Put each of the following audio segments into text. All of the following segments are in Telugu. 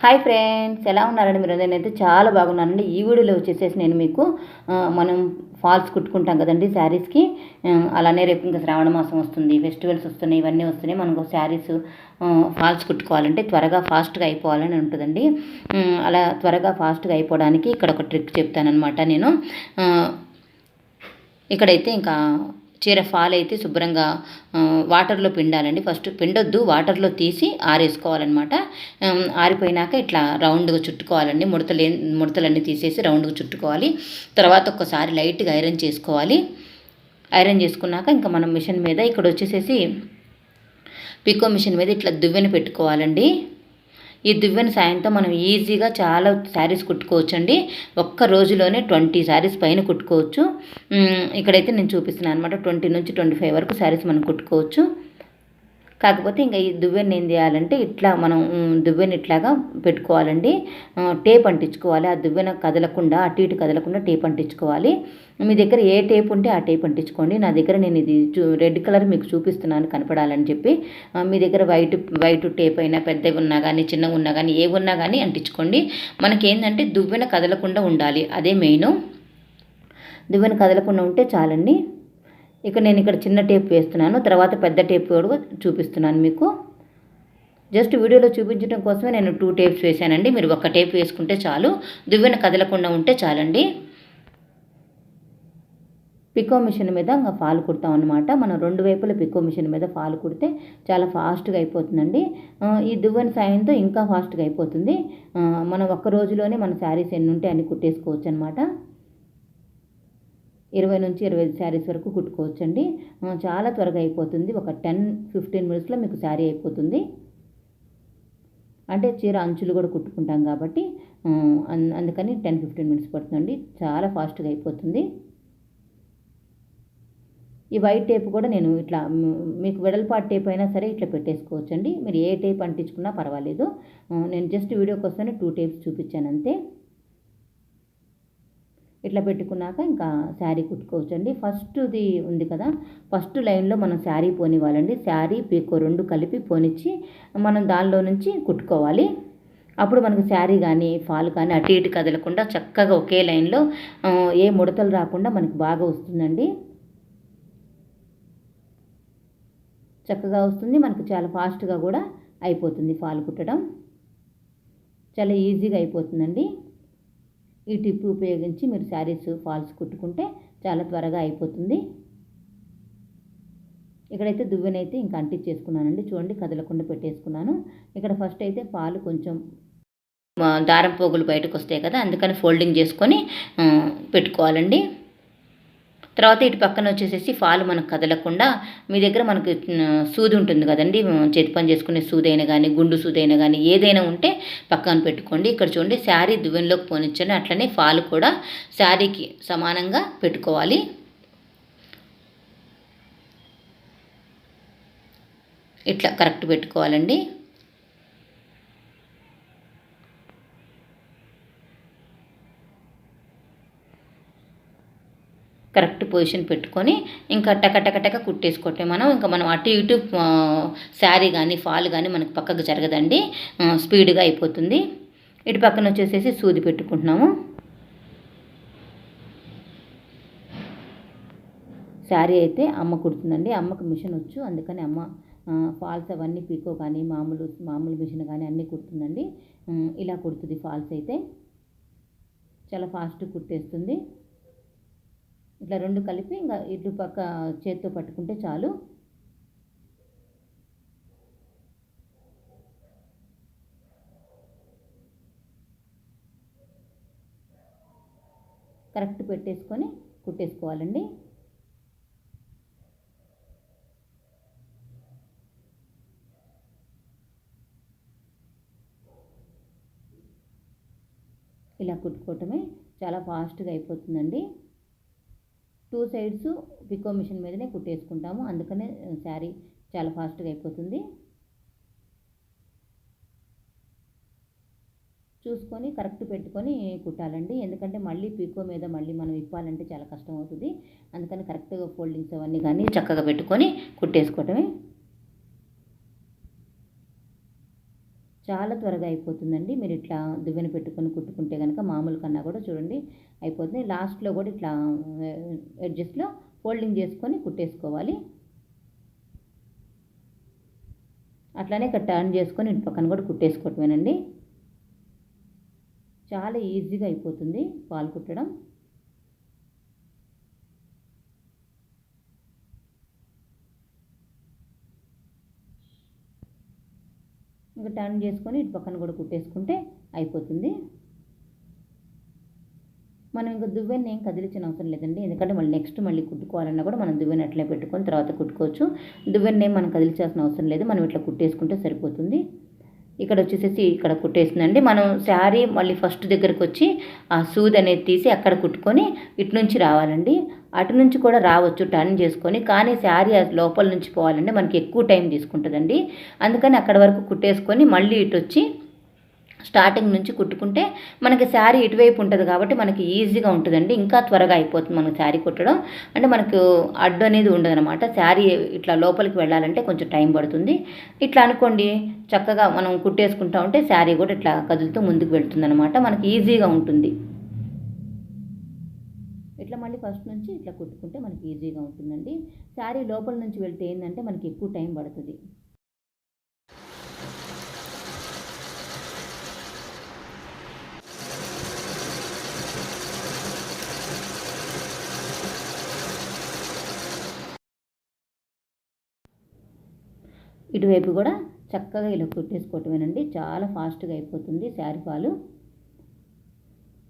హాయ్ ఫ్రెండ్స్ ఎలా ఉన్నారండి మీరు? నేనైతే చాలా బాగున్నానండి. ఈ వీడియోలో వచ్చేసేసి నేను మీకు మనం ఫాల్స్ కుట్టుకుంటాం కదండి శారీస్కి. అలానే రేపు ఇంకా శ్రావణ మాసం వస్తుంది ఫెస్టివల్స్ వస్తున్నాయి ఇవన్నీ వస్తున్నాయి. మనకు శారీస్ ఫాల్స్ కుట్టుకోవాలంటే త్వరగా ఫాస్ట్గా అయిపోవాలని ఉంటుందండి. అలా త్వరగా ఫాస్ట్గా అయిపోవడానికి ఇక్కడ ఒక ట్రిక్ చెప్తానమాట నేను. ఇక్కడైతే ఇంకా చీర ఫాల్ అయితే శుభ్రంగా వాటర్లో పిండాలండి. ఫస్ట్ పిండొద్దు వాటర్లో తీసి ఆరేసుకోవాలన్నమాట. ఆరిపోయినాక ఇట్లా రౌండ్గా చుట్టుకోవాలండి. ముడతలు ముడతలన్నీ తీసేసి రౌండ్గా చుట్టుకోవాలి. తర్వాత ఒక్కసారి లైట్గా ఐరన్ చేసుకోవాలి. ఐరన్ చేసుకున్నాక ఇంకా మనం మిషన్ మీద ఇక్కడ వచ్చేసేసి పికో మిషన్ మీద ఇట్లా దువ్వెన పెట్టుకోవాలండి. ఈ దువ్వెన సాయంతో మనం ఈజీగా చాలా శారీస్ కుట్టుకోవచ్చు ఒక్క రోజులోనే ట్వంటీ శారీస్ పైన కుట్టుకోవచ్చు. ఇక్కడైతే నేను చూపిస్తున్నాను అనమాట ట్వంటీ నుంచి ట్వంటీ ఫైవ్ వరకు శారీస్ మనం కుట్టుకోవచ్చు. కాకపోతే ఇంకా ఈ దువ్వెన ఏం చేయాలంటే ఇట్లా మనం దువ్వెని ఇట్లాగా పెట్టుకోవాలండి. టేప్ అంటించుకోవాలి. ఆ దువ్వెన కదలకుండా అటు ఇటు కదలకుండా టేప్ అంటించుకోవాలి. మీ దగ్గర ఏ టేప్ ఉంటే ఆ టేప్ అంటించుకోండి. నా దగ్గర నేను ఇది చూ రెడ్ కలర్ మీకు చూపిస్తున్నాను కనపడాలని చెప్పి. మీ దగ్గర వైట్ వైట్ టేప్ అయినా పెద్దవి ఉన్నా కానీ చిన్నగా ఉన్నా కానీ ఏ ఉన్నా కానీ అంటించుకోండి. మనకి ఏంటంటే దువ్వెన కదలకుండా ఉండాలి. అదే మెయిన్. దువ్వెన కదలకుండా ఉంటే చాలండి. ఇక నేను ఇక్కడ చిన్న టేప్ వేస్తున్నాను తర్వాత పెద్ద టేప్ కూడా చూపిస్తున్నాను మీకు. జస్ట్ వీడియోలో చూపించడం కోసమే నేను టూ టేప్స్ వేశానండి. మీరు ఒక టేప్ వేసుకుంటే చాలు దువ్వెన కదలకుండా ఉంటే చాలండి. పికో మిషన్ మీద ఇంకా ఫాల్ కుడతాం అనమాట మనం రెండు వైపుల పికో మిషన్ మీద ఫాల్ కుడితే చాలా ఫాస్ట్గా అయిపోతుందండి. ఈ దువ్వెన సాయంతో ఇంకా ఫాస్ట్గా అయిపోతుంది. మనం ఒక్క రోజులోనే మన శారీస్ ఎన్ని ఉంటే అన్ని కుట్టేసుకోవచ్చు అనమాట ఇరవై నుంచి ఇరవై ఐదు శారీస్ వరకు కుట్టుకోవచ్చండి. చాలా త్వరగా అయిపోతుంది. ఒక టెన్ ఫిఫ్టీన్ మినిట్స్లో మీకు శారీ అయిపోతుంది. అంటే చీర అంచులు కూడా కుట్టుకుంటాం కాబట్టి అందుకని టెన్ ఫిఫ్టీన్ మినిట్స్ పడుతుందండి. చాలా ఫాస్ట్గా అయిపోతుంది. ఈ వైట్ టేప్ కూడా నేను ఇట్లా మీకు వెడల్పాటు టేప్ అయినా సరే ఇట్లా పెట్టేసుకోవచ్చండి. మీరు ఏ టేప్ అంటించుకున్నా పర్వాలేదు. నేను జస్ట్ వీడియో కోసం టూ టేప్స్ చూపించాను అంతే. ఇట్లా పెట్టుకున్నాక ఇంకా శారీ కుట్టుకోవచ్చండి. ఫస్ట్ది ఉంది కదా ఫస్ట్ లైన్లో మనం శారీ పోనివ్వాలండి. శారీ పీకో రెండు కలిపి పోనిచ్చి మనం దానిలో నుంచి కుట్టుకోవాలి. అప్పుడు మనకు శారీ కానీ ఫాల్ కానీ అటు ఇటు కదలకుండా చక్కగా ఒకే లైన్లో ఏ ముడతలు రాకుండా మనకు బాగా వస్తుందండి. చక్కగా వస్తుంది. మనకు చాలా ఫాస్ట్గా కూడా అయిపోతుంది ఫాల్ కుట్టడం. చాలా ఈజీగా అయిపోతుందండి. ఈ టిప్ ఉపయోగించి మీరు శారీస్ ఫాల్స్ కుట్టుకుంటే చాలా త్వరగా అయిపోతుంది. ఇక్కడైతే దువ్వెనైతే ఇంకా అంటించేసుకున్నానండి. చూడండి కదలకుండా పెట్టేసుకున్నాను. ఇక్కడ ఫస్ట్ అయితే పాలు కొంచెం దారం పోగులు బయటకు వస్తాయి కదా అందుకని ఫోల్డింగ్ చేసుకొని పెట్టుకోవాలండి. తర్వాత ఇటు పక్కన వచ్చేసేసి ఫాల్ మనకు కదలకుండా మీ దగ్గర మనకు సూది ఉంటుంది కదండి. చేతి పని చేసుకునే సూదైనా కానీ గుండు సూదైనా కానీ ఏదైనా ఉంటే పక్కన పెట్టుకోండి. ఇక్కడ చూడండి శారీ దువ్వెనలోకి పోనిచ్చండి అట్లనే ఫాల్ కూడా శారీకి సమానంగా పెట్టుకోవాలి. ఇట్లా కరెక్ట్ పెట్టుకోవాలండి. కరెక్ట్ పొజిషన్ పెట్టుకొని ఇంకా టకటకటక కుట్టేసుకోవటం మనం ఇంకా మనం అటు ఇటు శారీ కానీ ఫాల్ కానీ మనకు పక్కకు జరగదండి. స్పీడ్గా అయిపోతుంది. ఇటు పక్కన వచ్చేసేసి సూది పెట్టుకుంటున్నాము. శారీ అయితే అమ్మ కుడుతుందండి. అమ్మకు మిషన్ వచ్చు. అందుకని అమ్మ ఫాల్స్ అవన్నీ పీకో కానీ మామూలు మామూలు మిషన్ కానీ అన్నీ కుడుతుందండి. ఇలా కుడుతుంది ఫాల్స్ అయితే. చాలా ఫాస్ట్ కుట్టేస్తుంది. ఇట్లా రెండు కలిపి ఇంకా ఇటు పక్క చేత్తో పట్టుకుంటే చాలు. కరెక్ట్ పెట్టేసుకొని కుట్టేసుకోవాలండి. ఇలా కుట్టుకోవటమే చాలా ఫాస్ట్గా అయిపోతుందండి. టూ సైడ్స్ పికో మిషన్ మీదనే కుట్టేసుకుంటాము. అందుకనే శారీ చాలా ఫాస్ట్గా అయిపోతుంది. చూసుకొని కరెక్ట్ పెట్టుకొని కుట్టాలండి. ఎందుకంటే మళ్ళీ పీకో మీద మళ్ళీ మనం ఇప్పాలంటే చాలా కష్టం అవుతుంది. అందుకని కరెక్ట్గా ఫోల్డింగ్స్ అవన్నీ కానీ చక్కగా పెట్టుకొని కుట్టేసుకోవటమే చాలా త్వరగా అయిపోతుందండి. మీరు ఇట్లా దువ్వెన పెట్టుకొని కుట్టుకుంటే కనుక మామూలు కన్నా కూడా చూడండి అయిపోతుంది. లాస్ట్లో కూడా ఇట్లా అడ్జస్ట్లో ఫోల్డింగ్ చేసుకొని కుట్టేసుకోవాలి. అట్లానే ఇక్కడ టర్న్ చేసుకొని ఇటు పక్కన కూడా కుట్టేసుకోవటమేనండి. చాలా ఈజీగా అయిపోతుంది పాలు కుట్టడం. ఇంకా టర్న్ చేసుకొని ఇటు పక్కన కూడా కుట్టేసుకుంటే అయిపోతుంది. మనం ఇంకా దువ్వెని ఏం కదిలించిన అవసరం లేదండి. ఎందుకంటే మళ్ళీ నెక్స్ట్ మళ్ళీ కుట్టుకోవాలన్నా కూడా మనం దువ్వెని అట్లే పెట్టుకొని తర్వాత కుట్టుకోవచ్చు. దువ్వెని ఏం మనం కదిలించాల్సిన అవసరం లేదు. మనం ఇట్లా కుట్టేసుకుంటే సరిపోతుంది. ఇక్కడ వచ్చేసేసి ఇక్కడ కుట్టేసిందండి మనం శారీ మళ్ళీ ఫస్ట్ దగ్గరకు వచ్చి ఆ సూది అనేది తీసి అక్కడ కుట్టుకొని ఇటు నుంచి రావాలండి. అటు నుంచి కూడా రావచ్చు టర్న్ చేసుకొని. కానీ శారీ లోపల నుంచి పోవాలంటే మనకి ఎక్కువ టైం తీసుకుంటుందండి. అందుకని అక్కడ వరకు కుట్టేసుకొని మళ్ళీ ఇటు వచ్చి స్టార్టింగ్ నుంచి కుట్టుకుంటే మనకి శారీ ఇటువైపు ఉంటుంది కాబట్టి మనకి ఈజీగా ఉంటుందండి. ఇంకా త్వరగా అయిపోతుంది మనకు శారీ కుట్టడం. అంటే మనకు అడ్డు అనేది ఉండదు అనమాట శారీ ఇట్లా లోపలికి వెళ్ళాలంటే కొంచెం టైం పడుతుంది. ఇట్లా అనుకోండి చక్కగా మనం కుట్టేసుకుంటా ఉంటే శారీ కూడా ఇట్లా కదులుతూ ముందుకు వెళ్తుంది అనమాట మనకి ఈజీగా ఉంటుంది. ఇట్లా మళ్ళీ ఫస్ట్ నుంచి ఇట్లా కుట్టుకుంటే మనకి ఈజీగా ఉంటుందండి. శారీ లోపల నుంచి వెళ్తే ఏంటంటే మనకి ఎక్కువ టైం పడుతుంది. ఇటువైపు కూడా చక్కగా ఇలా కుట్టేసుకోవటమేనండి. చాలా ఫాస్ట్గా అయిపోతుంది శారీ ఫాలు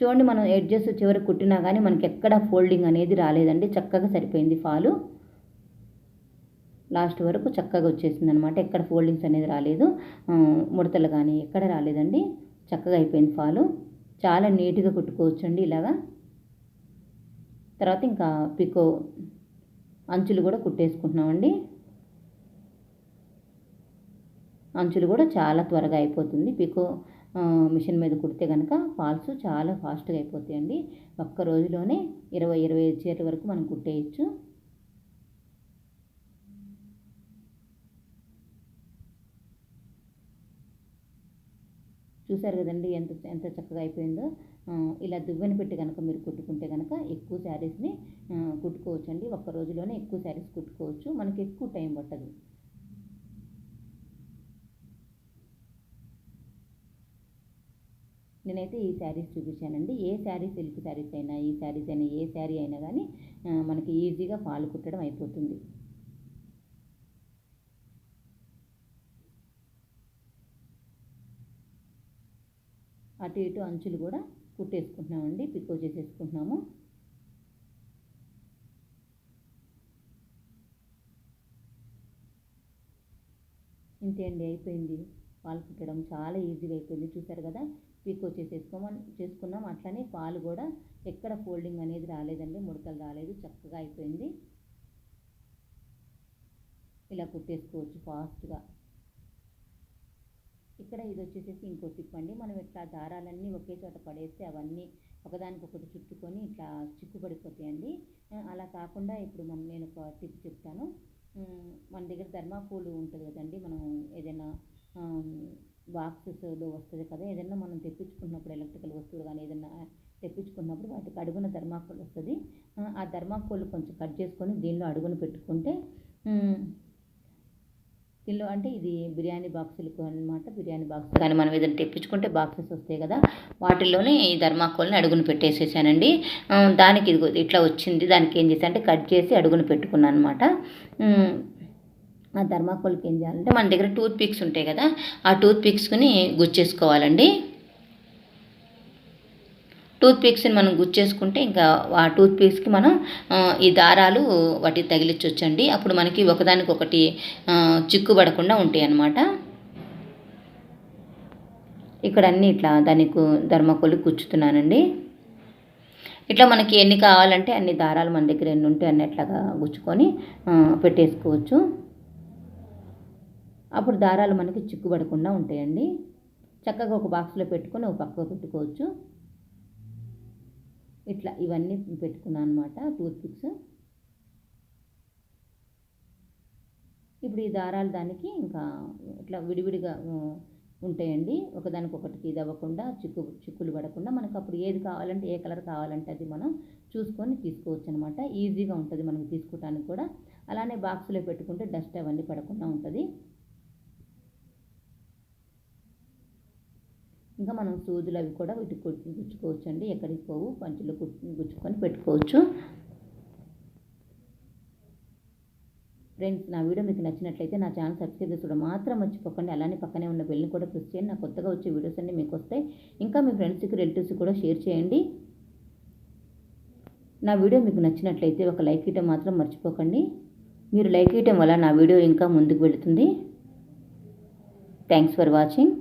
చూడండి మనం ఎడ్జెస్ చివరికి కుట్టినా కానీ మనకి ఎక్కడ ఫోల్డింగ్ అనేది రాలేదండి. చక్కగా సరిపోయింది ఫాలు. లాస్ట్ వరకు చక్కగా వచ్చేసింది అనమాట ఎక్కడ ఫోల్డింగ్స్ అనేది రాలేదు. ముడతలు కానీ ఎక్కడ రాలేదండి. చక్కగా అయిపోయింది ఫాలు. చాలా నీట్గా కుట్టుకోవచ్చు అండి ఇలాగా. తర్వాత ఇంకా పికో అంచులు కూడా కుట్టేసుకుంటున్నామండి. అంచులు కూడా చాలా త్వరగా అయిపోతుంది. పికో మిషన్ మీద కుడితే కనుక ఫాల్స్ చాలా ఫాస్ట్గా అయిపోతాయండి. ఒక్క రోజులోనే ఇరవై ఇరవై ఐదు చీరల వరకు మనం కుట్టేయచ్చు. చూసారు కదండి ఎంత ఎంత చక్కగా అయిపోయిందో? ఇలా దువ్వెన పెట్టి కనుక మీరు కుట్టుకుంటే కనుక ఎక్కువ శారీస్ని కుట్టుకోవచ్చు అండి ఒక్క రోజులోనే ఎక్కువ శారీస్ కుట్టుకోవచ్చు. మనకి ఎక్కువ టైం పట్టదు. నేనైతే ఈ శారీస్ చూపించానండి. ఏ శారీ సిల్క్ శారీస్ అయినా ఈ శారీస్ అయినా ఏ శారీ అయినా కానీ మనకి ఈజీగా ఫాల్ కుట్టడం అయిపోతుంది. అటు ఇటు అంచులు కూడా కుట్టేసుకుంటున్నామండి. పికో చేసేసుకుంటున్నాము. ఇంతే అండి అయిపోయింది. పాలు కుట్టడం చాలా ఈజీగా అయిపోయింది. చూసారు కదా? పీకో చేసేసుకోమని చేసుకున్నాం. అట్లనే పాలు కూడా ఎక్కడ ఫోల్డింగ్ అనేది రాలేదండి ముడతలు రాలేదు చక్కగా అయిపోయింది. ఇలా కుట్టేసుకోవచ్చు ఫాస్ట్గా. ఇక్కడ ఇది వచ్చేసేసి ఇంకో టిప్ అండి. మనం ఇట్లా దారాలన్నీ ఒకే చోట పడేస్తే అవన్నీ ఒకదానికొకటి చుట్టుకొని ఇట్లా చిక్కుపడిపోతాయండి అలా కాకుండా ఇప్పుడు మనం నేను ఒక టిప్ చెప్తాను. మన దగ్గర ధర్మాకోల్ ఉంటుంది కదండి మనం ఏదైనా బాక్సెస్లో వస్తుంది కదా ఏదైనా మనం తెప్పించుకున్నప్పుడు ఎలక్ట్రికల్ వస్తువులు కానీ ఏదైనా తెప్పించుకున్నప్పుడు వాటికి అడుగున ధర్మాకోల్ వస్తుంది. ఆ ధర్మాకోల్ కొంచెం కట్ చేసుకొని దీనిలో అడుగున పెట్టుకుంటే దీనిలో అంటే ఇది బిర్యానీ బాక్సులకు అనమాట బిర్యానీ బాక్స్ కానీ మనం ఏదైనా తెప్పించుకుంటే బాక్సెస్ వస్తాయి కదా వాటిల్లోనే ఈ ధర్మాకోల్ని అడుగును పెట్టేసేసానండి. దానికి ఇది ఇట్లా వచ్చింది దానికి ఏం చేసా అంటే కట్ చేసి అడుగును పెట్టుకున్నాను అనమాట ఆ ధర్మాకోల్కి ఏం చేయాలంటే మన దగ్గర టూత్ పిక్స్ ఉంటాయి కదా ఆ టూత్ పిక్స్ని గుచ్చేసుకోవాలండి. టూత్ పిక్స్ని మనం గుచ్చేసుకుంటే ఇంకా ఆ టూత్ పిక్స్కి మనం ఈ దారాలు వాటి తగిలించవచ్చండి అప్పుడు మనకి ఒకదానికొకటి చిక్కుబడకుండా ఉంటాయి అన్నమాట ఇక్కడ అన్నీ ఇట్లా దానికి ధర్మకోలు గుచ్చుతున్నానండి. ఇట్లా మనకి ఎన్ని కావాలంటే అన్ని దారాలు మన దగ్గర ఎన్ని ఉంటే అన్ని అట్లాగా గుచ్చుకొని పెట్టేసుకోవచ్చు. అప్పుడు దారాలు మనకి చిక్కుబడకుండా ఉంటాయండి. చక్కగా ఒక బాక్స్లో పెట్టుకొని ఒక పక్కకు పెట్టుకోవచ్చు. ఇట్లా ఇవన్నీ పెట్టుకున్నాను అనమాట టూత్ పిక్స్ ఇప్పుడు ఈ దారాలు దానికి ఇంకా ఇట్లా విడివిడిగా ఉంటాయండి. ఉంటాయండి ఒకదానికొకటికి ఇది అవ్వకుండా చిక్కు చిక్కులు పడకుండా మనకు అప్పుడు ఏది కావాలంటే ఏ కలర్ కావాలంటే అది మనం చూసుకొని తీసుకోవచ్చు అనమాట ఈజీగా ఉంటుంది మనకి తీసుకోవటానికి కూడా. అలానే బాక్స్లో పెట్టుకుంటే డస్ట్ అవన్నీ పడకుండా ఉంటుంది. ఇంకా మనం సూదులు అవి కూడా వీటికి గుచ్చుకోవచ్చు అండి ఎక్కడికి పోవు పంచులు గుచ్చుకొని పెట్టుకోవచ్చు. ఫ్రెండ్స్ నా వీడియో మీకు నచ్చినట్లయితే నా ఛానల్ సబ్స్క్రైబ్ చేసుకోవడం మాత్రం మర్చిపోకండి. అలానే పక్కనే ఉన్న బెల్ని కూడా ప్రెస్ చేయండి. నా కొత్తగా వచ్చే వీడియోస్ అన్నీ మీకు వస్తాయి. ఇంకా మీ ఫ్రెండ్స్కి రిలేటివ్స్కి కూడా షేర్ చేయండి. నా వీడియో మీకు నచ్చినట్లయితే ఒక లైక్ ఇవ్వడం మాత్రం మర్చిపోకండి. మీరు లైక్ ఇవ్వడం వల్ల నా వీడియో ఇంకా ముందుకు వెళుతుంది. Thanks for watching.